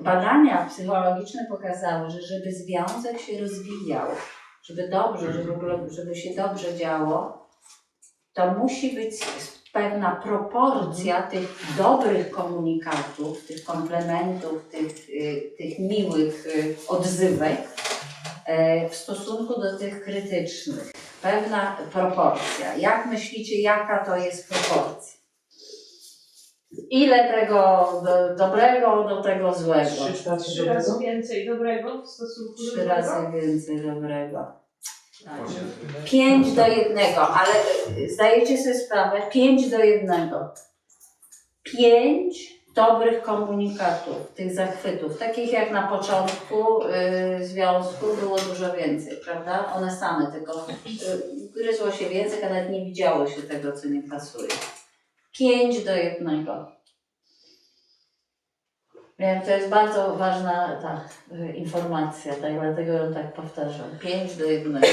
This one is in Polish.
badania psychologiczne pokazały, że żeby związek się rozwijał, żeby dobrze, żeby, żeby się dobrze działo, to musi być pewna proporcja tych dobrych komunikatów, tych komplementów, tych, y, tych miłych y, odzywek e, w stosunku do tych krytycznych. Pewna proporcja. Jak myślicie, jaka to jest proporcja? Ile tego do, dobrego do tego złego? Trzy razy Trzy razy więcej dobrego w stosunku do Trzy złego? razy więcej dobrego. Pięć do jednego, ale zdajecie sobie sprawę, pięć do jednego. Pięć dobrych komunikatów, tych zachwytów, takich jak na początku y, związku było dużo więcej, prawda? One same tylko y, gryzło się więcej, a nawet nie widziało się tego, co nie pasuje. Pięć do jednego. Wiem, to jest bardzo ważna ta y, informacja, tak, dlatego ją tak powtarzam. Pięć do jednego.